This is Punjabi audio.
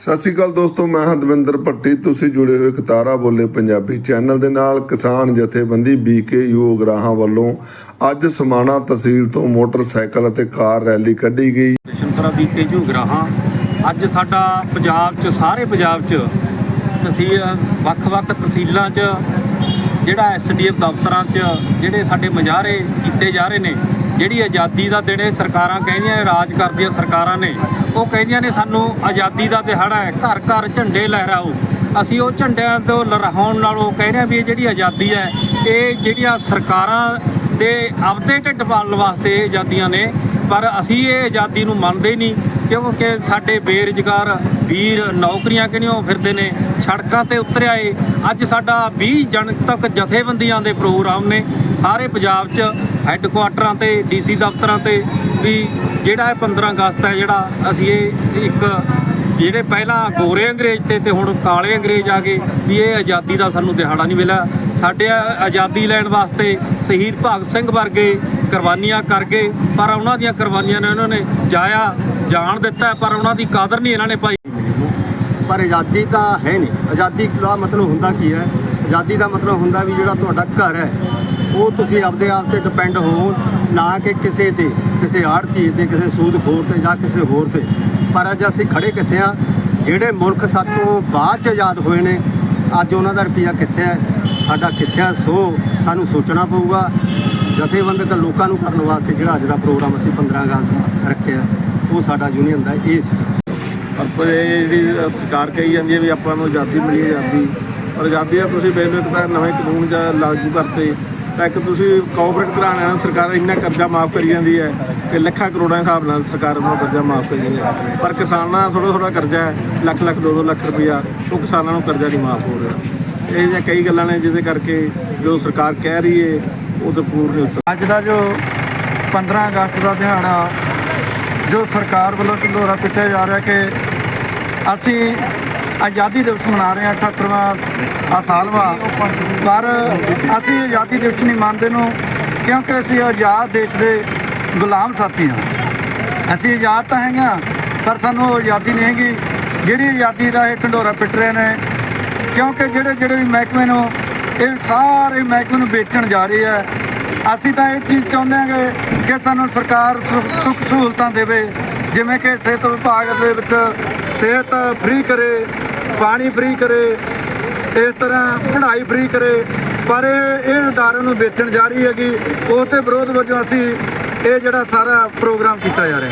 ਸਤਿ ਸ਼੍ਰੀ ਅਕਾਲ ਦੋਸਤੋ, ਮੈਂ ਹਾਂ ਦਵਿੰਦਰ ਭੱਟੀ। ਤੁਸੀਂ ਜੁੜੇ ਹੋਏ ਕਤਾਰਾ ਬੋਲੇ ਪੰਜਾਬੀ ਚੈਨਲ ਦੇ ਨਾਲ ਕਿਸਾਨ ਜਥੇਬੰਦੀ ਬੀਕੇਯੂ ਉਗਰਾਹਾਂ ਵੱਲੋਂ ਅੱਜ ਸਮਾਣਾ ਤਹਿਸੀਲ ਤੋਂ ਮੋਟਰਸਾਈਕਲ ਅਤੇ ਕਾਰ ਰੈਲੀ ਕੱਢੀ ਗਈ। ਸ਼ੰਕਰਾ ਬੀਕੇ ਝੁਗਰਾਹਾਂ ਅੱਜ ਸਾਡਾ ਪੰਜਾਬ 'ਚ, ਸਾਰੇ ਪੰਜਾਬ 'ਚ ਤਹਿਸੀਲ, ਵੱਖ-ਵੱਖ ਤਹਿਸੀਲਾਂ 'ਚ, ਜਿਹੜਾ ਐਸਡੀਐਫ ਦਫ਼ਤਰਾਂ 'ਚ, ਜਿਹੜੇ ਸਾਡੇ ਮੁਜ਼ਾਹਰੇ ਕੀਤੇ ਜਾ ਰਹੇ ਨੇ ਜਿਹੜੀ ਆਜ਼ਾਦੀ ਦਾ ਦਿਨ ਇਹ ਸਰਕਾਰਾਂ ਕਹਿੰਦੀਆਂ ਨੇ, ਰਾਜ ਕਰਦੀਆਂ ਸਰਕਾਰਾਂ ਨੇ ਉਹ ਕਹਿੰਦੀਆਂ ਨੇ ਸਾਨੂੰ ਆਜ਼ਾਦੀ ਦਾ ਦਿਹਾੜਾ ਹੈ ਘਰ ਘਰ ਝੰਡੇ ਲਹਿਰਾਓ। ਅਸੀਂ ਉਹ ਝੰਡਿਆਂ ਤੋਂ ਲਹਿਰਾਉਣ ਨਾਲੋਂ ਕਹਿ ਰਹੇ ਹਾਂ ਵੀ ਇਹ ਜਿਹੜੀ ਆਜ਼ਾਦੀ ਹੈ ਇਹ ਜਿਹੜੀਆਂ ਸਰਕਾਰਾਂ ਦੇ ਆਪਦੇ ਢਿੱਡ ਪਾਲਣ ਵਾਸਤੇ ਆਜ਼ਾਦੀਆਂ ਨੇ ਪਰ ਅਸੀਂ ਇਹ ਆਜ਼ਾਦੀ ਨੂੰ ਮੰਨਦੇ ਨਹੀਂ ਕਿਉਂਕਿ ਸਾਡੇ ਬੇਰੁਜ਼ਗਾਰ ਵੀਰ ਨੌਕਰੀਆਂ ਕਿਣਿਓ ਫਿਰਦੇ ਨੇ ਸੜਕਾਂ ਤੇ ਉਤਰਿਆ ਏ। ਅੱਜ ਸਾਡਾ 20 ਜਨਤਕ ਜਥੇਬੰਦੀਆਂ ਦੇ ਪ੍ਰੋਗਰਾਮ ਨੇ ਸਾਰੇ ਪੰਜਾਬ 'ਚ ਹੈੱਡਕੁਆਟਰਾਂ ਤੇ ਡੀਸੀ ਦਫ਼ਤਰਾਂ ਤੇ ਵੀ ਜਿਹੜਾ ਇਹ 15 ਅਗਸਤ ਹੈ, ਜਿਹੜਾ ਅਸੀਂ ਇਹ ਇੱਕ ਜਿਹੜੇ ਪਹਿਲਾਂ ਗੋਰੇ ਅੰਗਰੇਜ਼ ਤੇ ਤੇ ਹੁਣ ਕਾਲੇ ਅੰਗਰੇਜ਼ ਆ ਗਏ ਵੀ ਇਹ ਆਜ਼ਾਦੀ ਦਾ ਸਾਨੂੰ ਦਿਹਾੜਾ ਨਹੀਂ ਮਿਲਿਆ। ਸਾਡੇ ਆਜ਼ਾਦੀ ਲੈਣ ਵਾਸਤੇ ਸ਼ਹੀਦ ਭਗਤ ਸਿੰਘ ਵਰਗੇ ਕੁਰਬਾਨੀਆਂ ਕਰ ਗਏ, ਪਰ ਉਹਨਾਂ ਦੀਆਂ ਕੁਰਬਾਨੀਆਂ ਨੇ ਉਹਨਾਂ ਨੇ ਜਾਇਆ, ਜਾਣ ਦਿੱਤਾ, ਪਰ ਉਹਨਾਂ ਦੀ ਕਦਰ ਨਹੀਂ ਇਹਨਾਂ ਨੇ ਪਾਈ। ਪਰ ਆਜ਼ਾਦੀ ਤਾਂ ਹੈ ਨਹੀਂ। ਆਜ਼ਾਦੀ ਦਾ ਮਤਲਬ ਹੁੰਦਾ ਕੀ ਹੈ? ਆਜ਼ਾਦੀ ਦਾ ਮਤਲਬ ਹੁੰਦਾ ਵੀ ਜਿਹੜਾ ਤੁਹਾਡਾ ਘਰ ਹੈ ਉਹ ਤੁਸੀਂ ਆਪਦੇ ਆਪ ਤੇ ਡਿਪੈਂਡ ਹੋ, ਨਾ ਕਿ ਕਿਸੇ ਤੇ, ਕਿਸੇ ਆੜਤੀ ਤੇ, ਕਿਸੇ ਸੂਦਖੋਰ ਤੇ ਜਾਂ ਕਿਸੇ ਹੋਰ ਤੇ। ਪਰ ਅੱਜ ਅਸੀਂ ਖੜੇ ਕਿੱਥੇ ਆ? ਜਿਹੜੇ ਮੁਲਕ ਸਾਤੋਂ ਬਾਅਦ ਚ ਆਜ਼ਾਦ ਹੋਏ ਨੇ, ਅੱਜ ਉਹਨਾਂ ਦਾ ਰੁਪਈਆ ਕਿੱਥੇ ਹੈ? ਸਾਡਾ ਕਿੱਥੇ ਹੈ? ਸੋ ਸਾਨੂੰ ਸੋਚਣਾ ਪਊਗਾ। ਜਥੇਬੰਦਕ ਲੋਕਾਂ ਨੂੰ ਕਰਨ ਵਾਸਤੇ ਜਿਹੜਾ ਅੱਜ ਦਾ ਪ੍ਰੋਗਰਾਮ ਅਸੀਂ 15 ਅਗਸਤ ਰੱਖਿਆ ਉਹ ਸਾਡਾ ਯੂਨੀਅਨ ਦਾ ਇਹ ਸੀ। ਪਰ ਇਹ ਜਿਹੜੀ ਸਰਕਾਰ ਕਹੀ ਜਾਂਦੀ ਹੈ ਵੀ ਆਪਾਂ ਨੂੰ ਆਜ਼ਾਦੀ ਮਿਲੀ ਆਜ਼ਾਦੀ। ਪਰ ਆਜ਼ਾਦੀ ਆ ਤੁਸੀਂ ਬੇਲੇ ਤਾਂ ਨਵੇਂ ਕਾਨੂੰਨ ਜਾਂ ਲਾਗੂ ਕਰਤੇ। ਇੱਕ ਤੁਸੀਂ ਕੋਆਪਰੇਟ ਕਰਾਉਣਾ ਹੈ ਸਰਕਾਰ ਇੰਨਾ ਕਰਜ਼ਾ ਮਾਫ ਕਰੀ ਜਾਂਦੀ ਹੈ ਕਿ ਲੱਖਾਂ ਕਰੋੜਾਂ ਦੇ ਹਿਸਾਬ ਨਾਲ ਸਰਕਾਰ ਨੂੰ ਕਰਜ਼ਾ ਮਾਫ ਕਰੀ ਜਾਂਦੀ ਹੈ। ਪਰ ਕਿਸਾਨਾਂ ਦਾ ਥੋੜਾ ਥੋੜਾ ਕਰਜ਼ਾ ਹੈ, ਲੱਖ ਲੱਖ 2-2 ਲੱਖ ਰੁਪਈਆ ਉਹ ਕਿਸਾਨਾਂ ਨੂੰ ਕਰਜ਼ਾ ਨਹੀਂ ਮਾਫ ਹੋ ਰਿਹਾ। ਇਹ ਜਿਹੀਆਂ ਕਈ ਗੱਲਾਂ ਨੇ ਜਿਹਦੇ ਕਰਕੇ ਜੋ ਸਰਕਾਰ ਕਹਿ ਰਹੀ ਹੈ, ਉਹ ਤਾਂ ਪੂਰ ਨਹੀਂ ਉਤਰ ਅੱਜ ਦਾ ਜੋ 15 ਅਗਸਤ ਦਾ ਦਿਹਾੜਾ, ਜੋ ਸਰਕਾਰ ਵੱਲੋਂ ਢਿੰਡੋਰਾ ਪਿੱਟਿਆ ਜਾ ਰਿਹਾ ਕਿ ਅਸੀਂ ਆਜ਼ਾਦੀ ਦਿਵਸ ਮਨਾ ਰਹੇ ਹਾਂ 78ਵਾਂ ਆ ਸਾਲ ਪਰ ਅਸੀਂ ਆਜ਼ਾਦੀ ਦਿਵਸ ਨਹੀਂ ਮੰਨਦੇ ਨੂੰ ਕਿਉਂਕਿ ਅਸੀਂ ਆਜ਼ਾਦ ਦੇਸ਼ ਦੇ ਗੁਲਾਮ ਸਾਥੀ ਹਾਂ। ਅਸੀਂ ਆਜ਼ਾਦ ਤਾਂ ਹੈਗੇ ਹਾਂ, ਪਰ ਸਾਨੂੰ ਉਹ ਆਜ਼ਾਦੀ ਨਹੀਂ ਹੈਗੀ। ਜਿਹੜੀ ਆਜ਼ਾਦੀ ਦਾ ਇਹ ਢਿੰਡੋਰਾ ਪਿੱਟ ਰਹੇ ਨੇ ਕਿਉਂਕਿ ਜਿਹੜੇ ਜਿਹੜੇ ਵੀ ਮਹਿਕਮੇ ਨੂੰ ਇਹ ਸਾਰੇ ਮਹਿਕਮੇ ਨੂੰ ਵੇਚਣ ਜਾ ਰਹੀ ਹੈ ਅਸੀਂ ਤਾਂ ਇਹ ਚੀਜ਼ ਚਾਹੁੰਦੇ ਹਾਂ ਕਿ ਸਾਨੂੰ ਸਰਕਾਰ ਸੁ- ਸੁੱਖ ਸਹੂਲਤਾਂ ਦੇਵੇ। ਜਿਵੇਂ ਕਿ ਸਿਹਤ ਵਿਭਾਗ ਦੇ ਵਿੱਚ ਸਿਹਤ ਫ੍ਰੀ ਕਰੇ। ਪਾਣੀ ਫ੍ਰੀ ਕਰੇ, ਇਸ ਤਰ੍ਹਾਂ ਪੜ੍ਹਾਈ ਫ੍ਰੀ ਕਰੇ, ਪਰ ਇਹ ਇਹ ਅਦਾਰਿਆਂ ਨੂੰ ਵੇਚਣ ਜਾ ਰਹੀ ਹੈਗੀ ਉਸ ਤੇ ਵਿਰੋਧ ਵਜੋਂ ਅਸੀਂ ਇਹ ਜਿਹੜਾ ਸਾਰਾ ਪ੍ਰੋਗਰਾਮ ਕੀਤਾ ਜਾ ਰਿਹਾ।